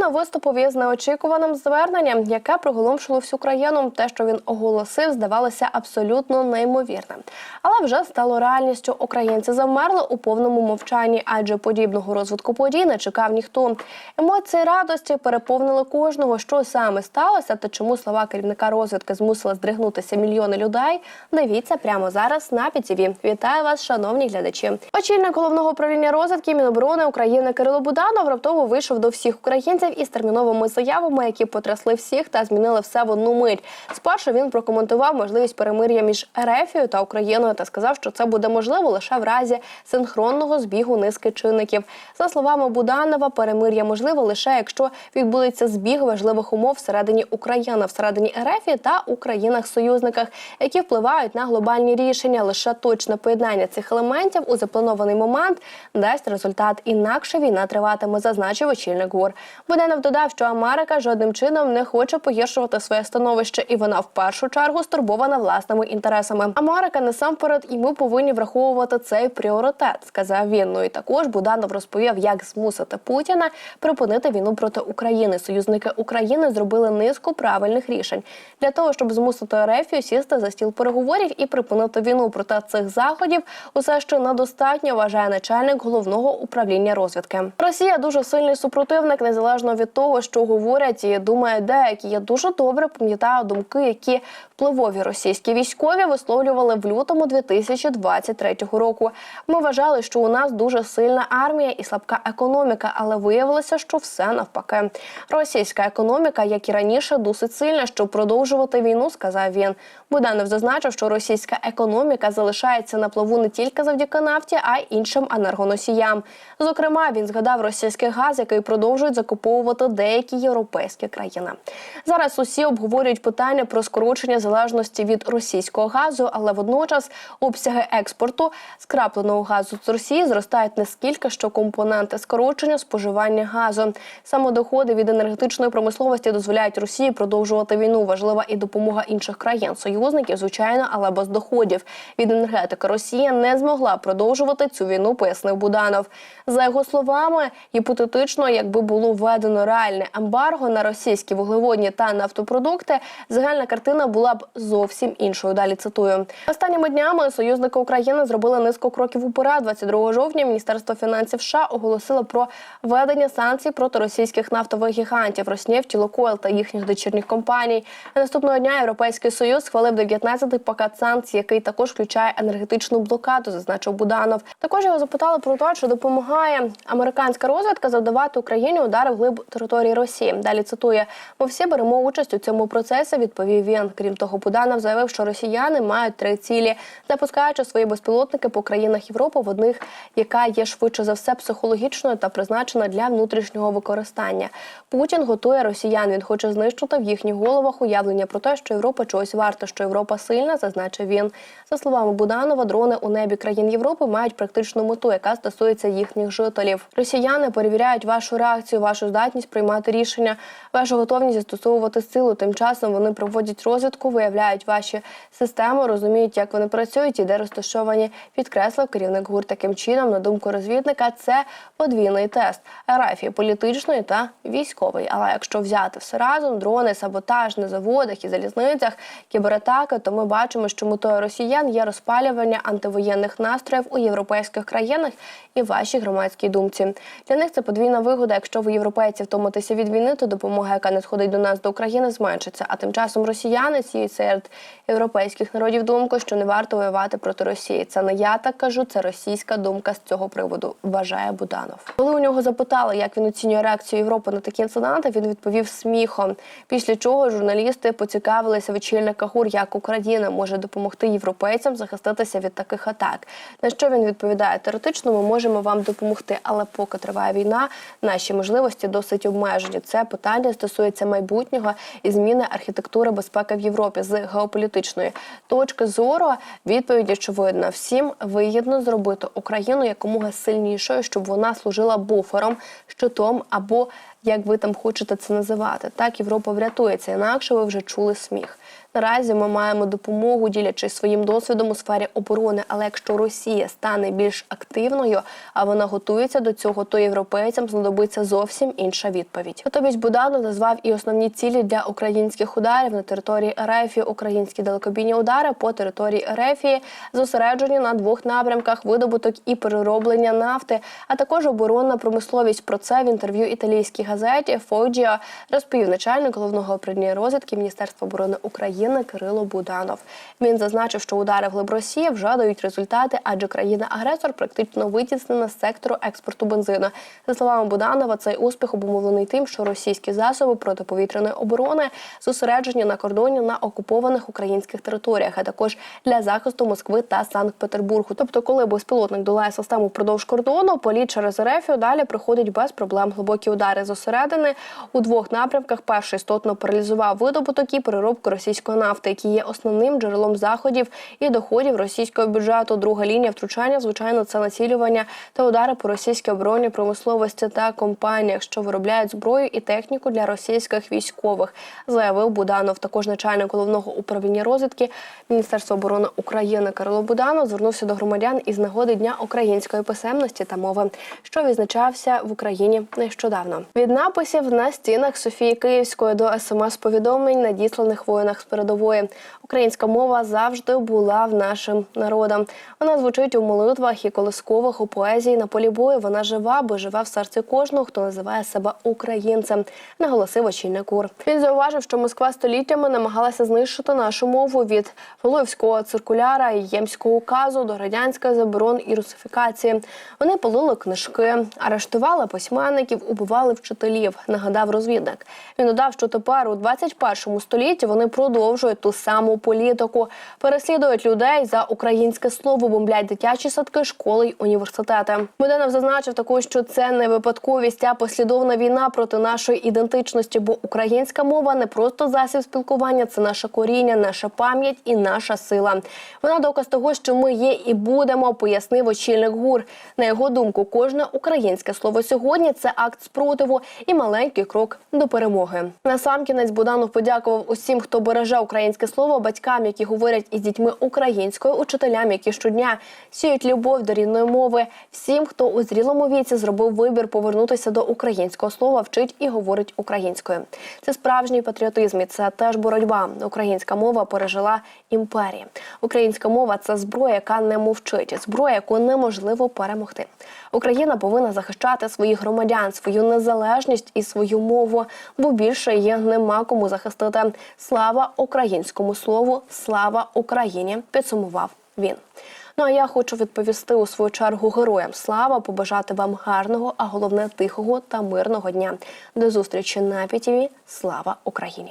Буданов виступив із неочікуваним зверненням, яке приголомшило всю країну. Те, що він оголосив, здавалося абсолютно неймовірним. Але вже стало реальністю. Українці завмерли у повному мовчанні, адже подібного розвитку подій не чекав ніхто. Емоції радості переповнили кожного, що саме сталося, та чому слова керівника розвідки змусили здригнутися мільйони людей. Дивіться прямо зараз на ПІТІВІ. Вітаю вас, шановні глядачі. Очільник головного управління розвідки Міноборони України Кирило Буданов раптово вийшов до всіх українців із терміновими заявами, які потрясли всіх та змінили все в одну мить. Спершу він прокоментував можливість перемир'я між Ерефією та Україною та сказав, що це буде можливо лише в разі синхронного збігу низки чинників. За словами Буданова, перемир'я можливо лише якщо відбудеться збіг важливих умов всередині України, всередині Ерефії та у країнах-союзниках, які впливають на глобальні рішення. Лише точне поєднання цих елементів у запланований момент дасть результат. Інакше війна триватиме, зазначив очільник ГУР. Буданов додав, що Америка жодним чином не хоче погіршувати своє становище, і вона в першу чергу стурбована власними інтересами. Америка насамперед, і ми повинні враховувати цей пріоритет, сказав він. Ну і також Буданов розповів, як змусити Путіна припинити війну проти України. Союзники України зробили низку правильних рішень для того, щоб змусити Рефію сісти за стіл переговорів і припинити війну. Проте цих заходів усе ще недостатньо вважає начальник головного управління розвідки. Росія дуже сильний супротивник, незалежно від того, що говорять і думає деякі. Я дуже добре пам'ятаю думки, які впливові російські військові висловлювали в лютому 2023 року. Ми вважали, що у нас дуже сильна армія і слабка економіка, але виявилося, що все навпаки. Російська економіка, як і раніше, досить сильна, щоб продовжувати війну, сказав він. Буданов зазначив, що російська економіка залишається на плаву не тільки завдяки нафті, а й іншим енергоносіям. Зокрема, він згадав російський газ, який продовжують закуповувати деякі європейські країни. Зараз усі обговорюють питання про скорочення залежності від російського газу, але водночас обсяги експорту скрапленого газу з Росії зростають наскільки, що компоненти скорочення споживання газу. Саме доходи від енергетичної промисловості дозволяють Росії продовжувати війну. Важлива і допомога інших країн союзників, звичайно, але без доходів від енергетики Росія не змогла продовжувати цю війну, пояснив Буданов. За його словами, гіпотетично, якби було введено реальне ембарго на російські вуглеводні та нафтопродукти, загальна картина була зовсім іншою. Далі цитую останніми днями союзники України зробили низку кроків уперед. 22 жовтня Міністерство фінансів США оголосило про введення санкцій проти російських нафтових гігантів Роснефті, Лукойл та їхніх дочірніх компаній. Наступного дня Європейський союз схвалив 19-й пакет санкцій, який також включає енергетичну блокаду, зазначив Буданов. Також його запитали про те, чи допомагає американська розвідка завдавати Україні удари вглиб території Росії. Далі цитує: ми всі беремо участь у цьому процесі. Відповів він. Крім того, Буданов заявив, що росіяни мають три цілі, запускаючи свої безпілотники по країнах Європи, в одних, яка є швидше за все психологічною та призначена для внутрішнього використання. Путін готує росіян. Він хоче знищити в їхніх головах уявлення про те, що Європа чогось варта, що Європа сильна, зазначив він. За словами Буданова, дрони у небі країн Європи мають практичну мету, яка стосується їхніх жителів. Росіяни перевіряють вашу реакцію, вашу здатність приймати рішення, вашу готовність застосовувати силу. Тим часом вони проводять розвідку, виявляють ваші системи, розуміють, як вони працюють і де розташовані. Підкреслив керівник ГУР таким чином. На думку розвідника, це подвійний тест РФ політичної та військової. Але якщо взяти все разом, дрони, саботаж на заводах і залізницях, кібератаки, то ми бачимо, що метою росіян є розпалювання антивоєнних настроїв у європейських країнах і вашій громадській думці. Для них це подвійна вигода. Якщо ви європейці втомитеся від війни, то допомога, яка не сходить до нас до України, зменшиться. А тим часом росіяни сіють серед європейських народів думку, що не варто воювати проти Росії. Це не я так кажу, це російська думка з цього приводу. Вважає Буданов. Коли у нього запитали, як він оцінює реакцію Європи на такі інциденти, він відповів сміхом. Після чого журналісти поцікавилися в очільника ГУР, як Україна може допомогти європейцям захиститися від таких атак. На що він відповідає? Теоретично ми можемо вам допомогти, але поки триває війна, наші можливості досить обмежені. Це питання стосується майбутнього і зміни архітектури безпеки в Європі з геополітичної точки зору. Відповідь очевидна. Всім вигідно зробити Україну якомога сильнішою, щоб вона служила буфером, щитом або як ви там хочете це називати. Так Європа врятується, інакше ви вже чули сміх. Наразі ми маємо допомогу, ділячись своїм досвідом у сфері оборони. Але якщо Росія стане більш активною, а вона готується до цього, то європейцям знадобиться зовсім інша відповідь. Натомість Буданов назвав і основні цілі для українських ударів на території РФ, українські далекобійні удари по території РФ, зосереджені на двох напрямках: видобуток і перероблення нафти, а також оборонна промисловість. Про це в інтерв'ю італійській газеті Фоджіа розповів начальник головного управління розвідки Міністерства оборони України Кирило Буданов. Він зазначив, що удари в глиб Росії вже дають результати, адже країна-агресор практично витіснена з сектору експорту бензину. За словами Буданова, цей успіх обумовлений тим, що російські засоби протиповітряної оборони зосереджені на кордоні на окупованих українських територіях, а також для захисту Москви та Санкт-Петербургу. Тобто, коли безпілотник долає систему впродовж кордону, політ через РФ далі приходить без проблем. Глибокі удари зосередини у двох напрямках. Перший істотно паралізував видобуток і переробку російської нафти, які є основним джерелом заходів і доходів російського бюджету. Друга лінія втручання, звичайно, це націлювання та удари по російській оборонній промисловості та компаніях, що виробляють зброю і техніку для російських військових, заявив Буданов. Також начальник головного управління розвідки Міністерства оборони України Кирило Буданов звернувся до громадян із нагоди дня української писемності та мови, що відзначався в Україні нещодавно. Від написів на стінах Софії Київської до смс-повідомлень, надісланих воїнах з передової. Українська мова завжди була в нашим народом. Вона звучить у молитвах і колискових у поезії на полі бою. Вона жива, бо живе в серці кожного, хто називає себе українцем, наголосив очільник УР. Він зауважив, що Москва століттями намагалася знищити нашу мову від Воловського циркуляра і Ємського указу до радянських заборон і русифікації. Вони полили книжки, арештували письменників, убивали вчителів. Нагадав розвідник. Він додав, що тепер у 21 столітті вони продовжують ту саму політику, переслідують людей за українське слово, бомблять дитячі садки, школи й університети. Буданов зазначив також, що це не випадковість, а послідовна війна проти нашої ідентичності, бо українська мова не просто засіб спілкування, це наше коріння, наша пам'ять і наша сила. Вона доказ того, що ми є і будемо, пояснив очільник ГУР. На його думку, кожне українське слово сьогодні це акт спротиву і маленький крок до перемоги. Насамкінець Буданов подякував усім, хто береже українське слово, батькам, які говорять із дітьми українською, учителям, які щодня сіють любов до рідної мови, всім, хто у зрілому віці зробив вибір повернутися до українського слова, вчить і говорить українською. Це справжній патріотизм, і це теж боротьба. Українська мова пережила імперії. Українська мова це зброя, яка не мовчить, зброя, яку неможливо перемогти. Україна повинна захищати своїх громадян, свою незалежність і свою мову, бо більше її нема кому захистити. Слава українському слову, слава Україні! Підсумував він. Ну а я хочу відповісти у свою чергу героям слава, побажати вам гарного, а головне тихого та мирного дня. До зустрічі на ПІТІВІ. Слава Україні!